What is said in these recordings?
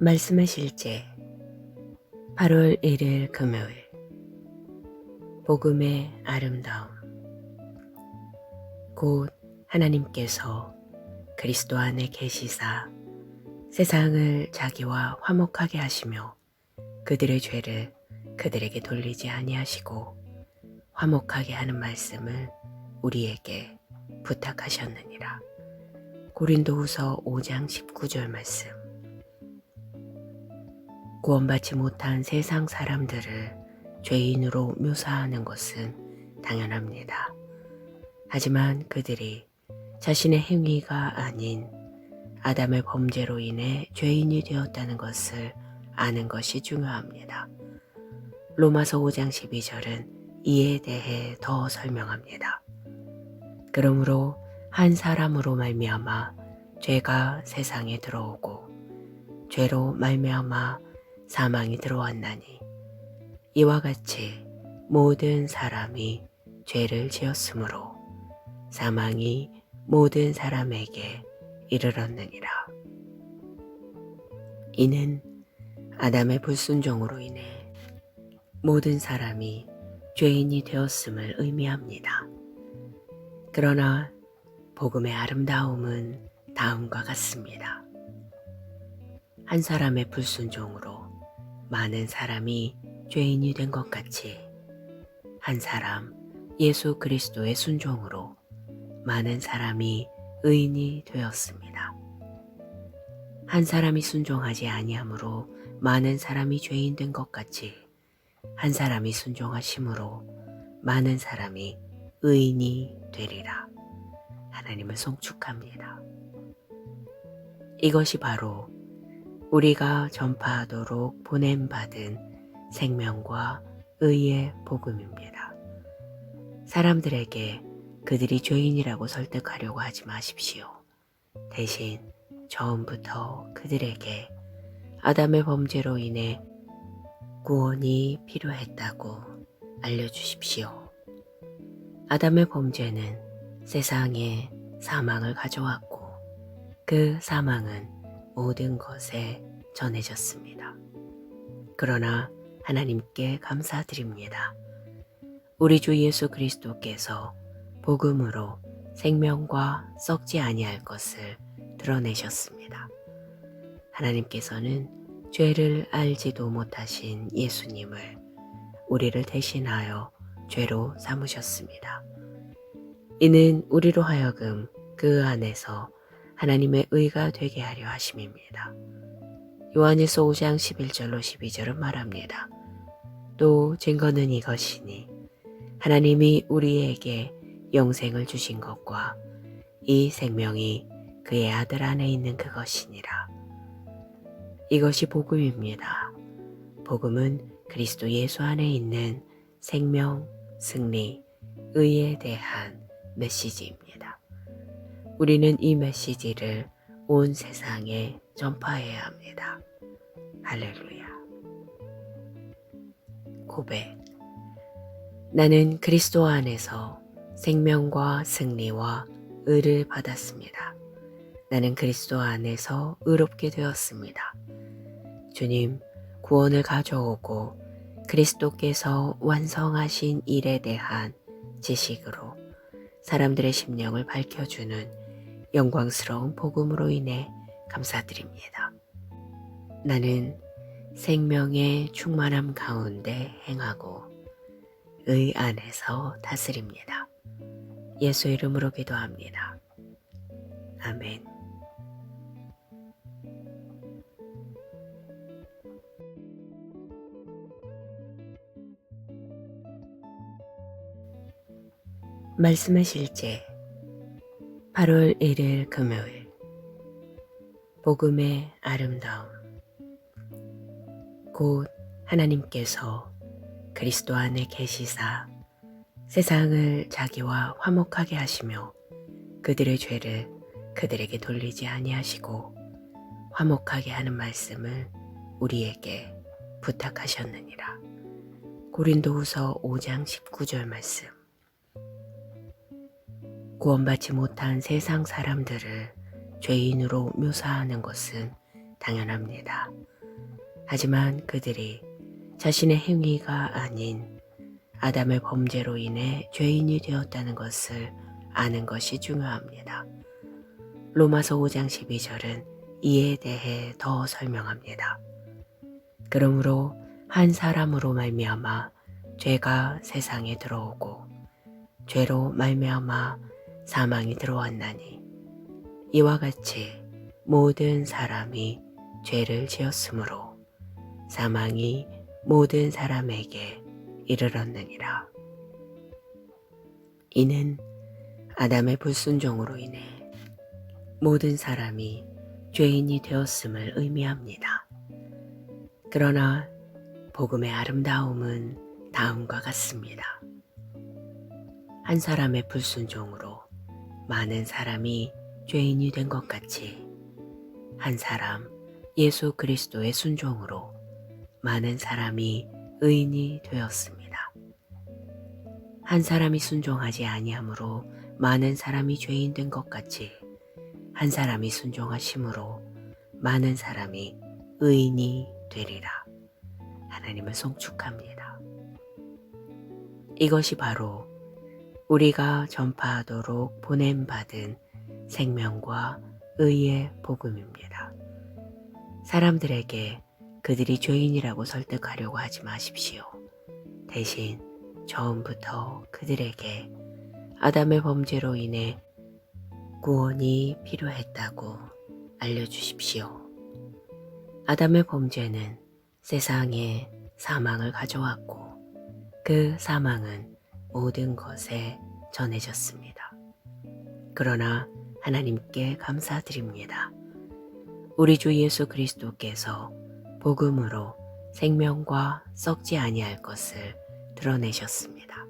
말씀의 실제 8월 1일 금요일 복음의 아름다움. 곧 하나님께서 그리스도 안에 계시사 세상을 자기와 화목하게 하시며 그들의 죄를 그들에게 돌리지 아니하시고 화목하게 하는 말씀을 우리에게 부탁하셨느니라. 고린도후서 5장 19절 말씀 구원받지 못한 세상 사람들을 죄인으로 묘사하는 것은 당연합니다. 하지만 그들이 자신의 행위가 아닌 아담의 범죄로 인해 죄인이 되었다는 것을 아는 것이 중요합니다. 로마서 5장 12절은 이에 대해 더 설명합니다. 그러므로 한 사람으로 말미암아 죄가 세상에 들어오고 죄로 말미암아 사망이 들어왔나니 이와 같이 모든 사람이 죄를 지었으므로 사망이 모든 사람에게 이르렀느니라. 이는 아담의 불순종으로 인해 모든 사람이 죄인이 되었음을 의미합니다. 그러나 복음의 아름다움은 다음과 같습니다. 한 사람의 불순종으로 많은 사람이 죄인이 된 것 같이 한 사람 예수 그리스도의 순종으로 많은 사람이 의인이 되었습니다. 한 사람이 순종하지 아니하므로 많은 사람이 죄인 된 것 같이 한 사람이 순종하심으로 많은 사람이 의인이 되리라. 하나님을 송축합니다. 이것이 바로 우리가 전파하도록 보냄받은 생명과 의의 복음입니다. 사람들에게 그들이 죄인이라고 설득하려고 하지 마십시오. 대신 처음부터 그들에게 아담의 범죄로 인해 구원이 필요했다고 알려주십시오. 아담의 범죄는 세상에 사망을 가져왔고 그 사망은 모든 것에 전해졌습니다. 그러나 하나님께 감사드립니다. 우리 주 예수 그리스도께서 복음으로 생명과 썩지 아니할 것을 드러내셨습니다. 하나님께서는 죄를 알지도 못하신 예수님을 우리를 대신하여 죄로 삼으셨습니다. 이는 우리로 하여금 그 안에서 하나님의 의가 되게 하려 하심입니다. 요한일서 5장 11절로 12절은 말합니다. 또 증거는 이것이니 하나님이 우리에게 영생을 주신 것과 이 생명이 그의 아들 안에 있는 그것이니라. 이것이 복음입니다. 복음은 그리스도 예수 안에 있는 생명, 승리, 의에 대한 메시지입니다. 우리는 이 메시지를 온 세상에 전파해야 합니다. 할렐루야. 고백. 나는 그리스도 안에서 생명과 승리와 의를 받았습니다. 나는 그리스도 안에서 의롭게 되었습니다. 주님, 구원을 가져오고 그리스도께서 완성하신 일에 대한 지식으로 사람들의 심령을 밝혀주는 영광스러운 복음으로 인해 감사드립니다. 나는 생명의 충만함 가운데 행하고 의 안에서 다스립니다. 예수 이름으로 기도합니다. 아멘. 말씀의 실제 8월 1일 금요일 복음의 아름다움 곧 하나님께서 그리스도 안에 계시사 세상을 자기와 화목하게 하시며 그들의 죄를 그들에게 돌리지 아니하시고 화목하게 하는 말씀을 우리에게 부탁하셨느니라. 고린도후서 5장 19절 말씀 구원받지 못한 세상 사람들을 죄인으로 묘사하는 것은 당연합니다. 하지만 그들이 자신의 행위가 아닌 아담의 범죄로 인해 죄인이 되었다는 것을 아는 것이 중요합니다. 로마서 5장 12절은 이에 대해 더 설명합니다. 그러므로 한 사람으로 말미암아 죄가 세상에 들어오고 죄로 말미암아 사망이 들어왔나니 이와 같이 모든 사람이 죄를 지었으므로 사망이 모든 사람에게 이르렀느니라. 이는 아담의 불순종으로 인해 모든 사람이 죄인이 되었음을 의미합니다. 그러나 복음의 아름다움은 다음과 같습니다. 한 사람의 불순종으로 많은 사람이 죄인이 된 것 같이 한 사람 예수 그리스도의 순종으로 많은 사람이 의인이 되었습니다. 한 사람이 순종하지 아니하므로 많은 사람이 죄인 된 것 같이 한 사람이 순종하심으로 많은 사람이 의인이 되리라. 하나님을 송축합니다. 이것이 바로 우리가 전파하도록 보냄받은 생명과 의의 복음입니다. 사람들에게 그들이 죄인이라고 설득하려고 하지 마십시오. 대신 처음부터 그들에게 아담의 범죄로 인해 구원이 필요했다고 알려주십시오. 아담의 범죄는 세상에 사망을 가져왔고 그 사망은 모든 것에 전해졌습니다. 그러나 하나님께 감사드립니다. 우리 주 예수 그리스도께서 복음으로 생명과 썩지 아니할 것을 드러내셨습니다.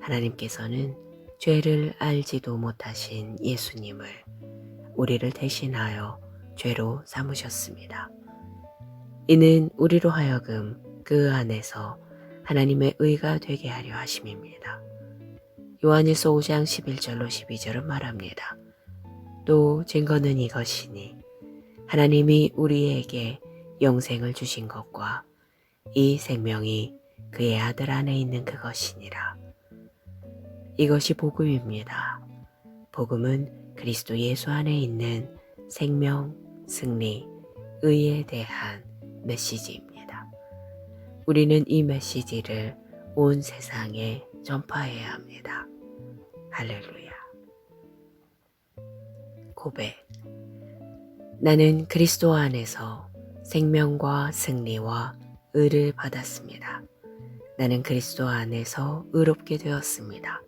하나님께서는 죄를 알지도 못하신 예수님을 우리를 대신하여 죄로 삼으셨습니다. 이는 우리로 하여금 그 안에서 하나님의 의가 되게 하려 하심입니다. 요한일서 5장 11절로 12절은 말합니다. 또 증거는 이것이니 하나님이 우리에게 영생을 주신 것과 이 생명이 그의 아들 안에 있는 그것이니라. 이것이 복음입니다. 복음은 그리스도 예수 안에 있는 생명, 승리, 의에 대한 메시지입니다. 우리는 이 메시지를 온 세상에 전파해야 합니다. 할렐루야. 고백. 나는 그리스도 안에서 생명과 승리와 의를 받았습니다. 나는 그리스도 안에서 의롭게 되었습니다.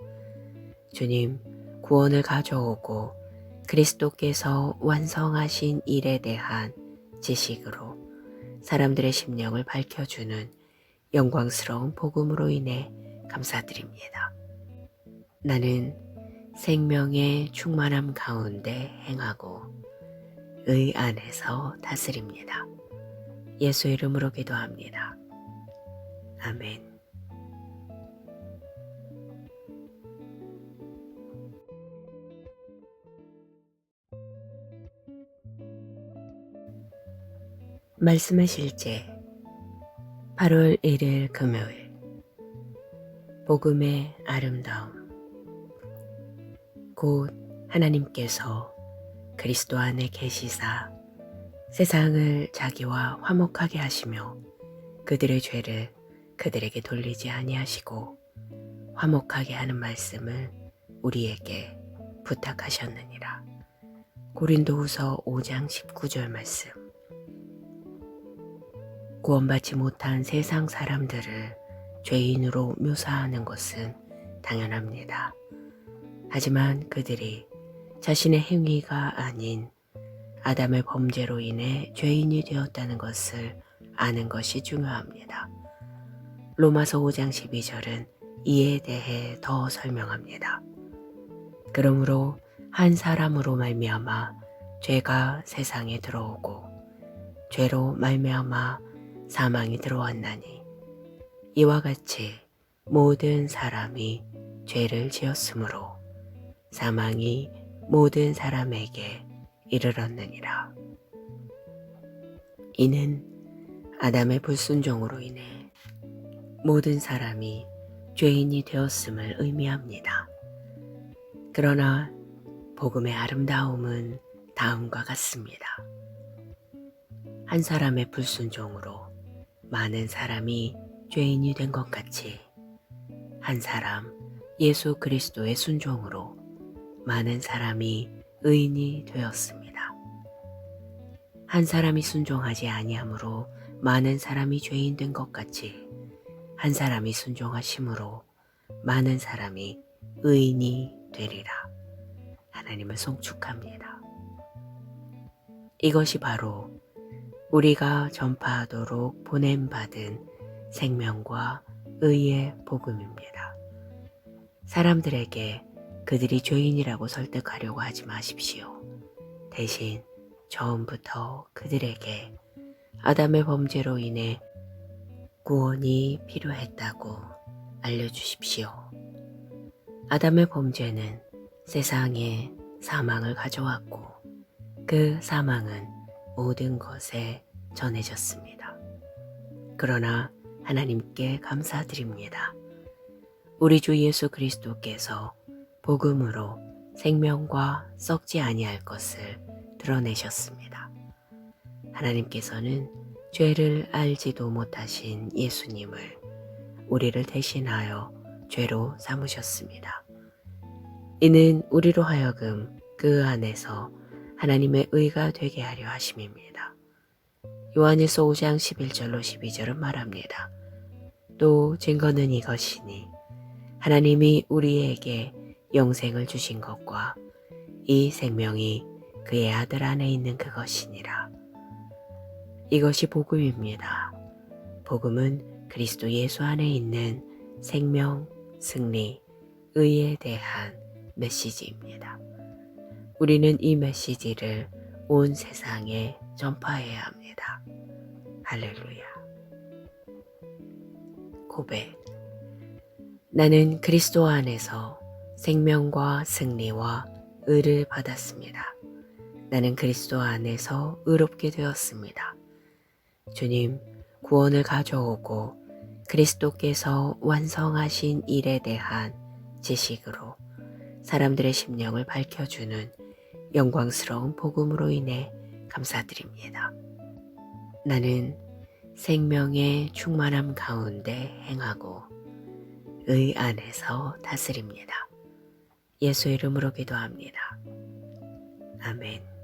주님, 구원을 가져오고 그리스도께서 완성하신 일에 대한 지식으로 사람들의 심령을 밝혀주는 영광스러운 복음으로 인해 감사드립니다. 나는 생명의 충만함 가운데 행하고 의 안에서 다스립니다. 예수 이름으로 기도합니다. 아멘. 말씀의 실제 8월 1일 금요일 복음의 아름다움 곧 하나님께서 그리스도 안에 계시사 세상을 자기와 화목하게 하시며 그들의 죄를 그들에게 돌리지 아니하시고 화목하게 하는 말씀을 우리에게 부탁하셨느니라. 고린도후서 5장 19절 말씀. 구원받지 못한 세상 사람들을 죄인으로 묘사하는 것은 당연합니다. 하지만 그들이 자신의 행위가 아닌 아담의 범죄로 인해 죄인이 되었다는 것을 아는 것이 중요합니다. 로마서 5장 12절은 이에 대해 더 설명합니다. 그러므로 한 사람으로 말미암아 죄가 세상에 들어오고 죄로 말미암아 사망이 들어왔나니 이와 같이 모든 사람이 죄를 지었으므로 사망이 모든 사람에게 이르렀느니라. 이는 아담의 불순종으로 인해 모든 사람이 죄인이 되었음을 의미합니다. 그러나 복음의 아름다움은 다음과 같습니다. 한 사람의 불순종으로 많은 사람이 죄인이 된 것 같이 한 사람 예수 그리스도의 순종으로 많은 사람이 의인이 되었습니다. 한 사람이 순종하지 아니함으로 많은 사람이 죄인 된 것 같이 한 사람이 순종하심으로 많은 사람이 의인이 되리라. 하나님을 송축합니다. 이것이 바로 우리가 전파하도록 보냄받은 생명과 의의 복음입니다. 사람들에게 그들이 죄인이라고 설득하려고 하지 마십시오. 대신 처음부터 그들에게 아담의 범죄로 인해 구원이 필요했다고 알려주십시오. 아담의 범죄는 세상에 사망을 가져왔고 그 사망은 모든 것에 전해졌습니다. 그러나 하나님께 감사드립니다. 우리 주 예수 그리스도께서 복음으로 생명과 썩지 아니할 것을 드러내셨습니다. 하나님께서는 죄를 알지도 못하신 예수님을 우리를 대신하여 죄로 삼으셨습니다. 이는 우리로 하여금 그 안에서 하나님의 의가 되게 하려 하심입니다. 요한일서 5장 11절로 12절은 말합니다. 또 증거는 이것이니 하나님이 우리에게 영생을 주신 것과 이 생명이 그의 아들 안에 있는 그것이니라. 이것이 복음입니다. 복음은 그리스도 예수 안에 있는 생명, 승리, 의에 대한 메시지입니다. 우리는 이 메시지를 온 세상에 전파해야 합니다. 할렐루야. 고백. 나는 그리스도 안에서 생명과 승리와 의를 받았습니다. 나는 그리스도 안에서 의롭게 되었습니다. 주님, 구원을 가져오고 그리스도께서 완성하신 일에 대한 지식으로 사람들의 심령을 밝혀주는 영광스러운 복음으로 인해 감사드립니다. 나는 생명의 충만함 가운데 행하고 의 안에서 다스립니다. 예수 이름으로 기도합니다. 아멘.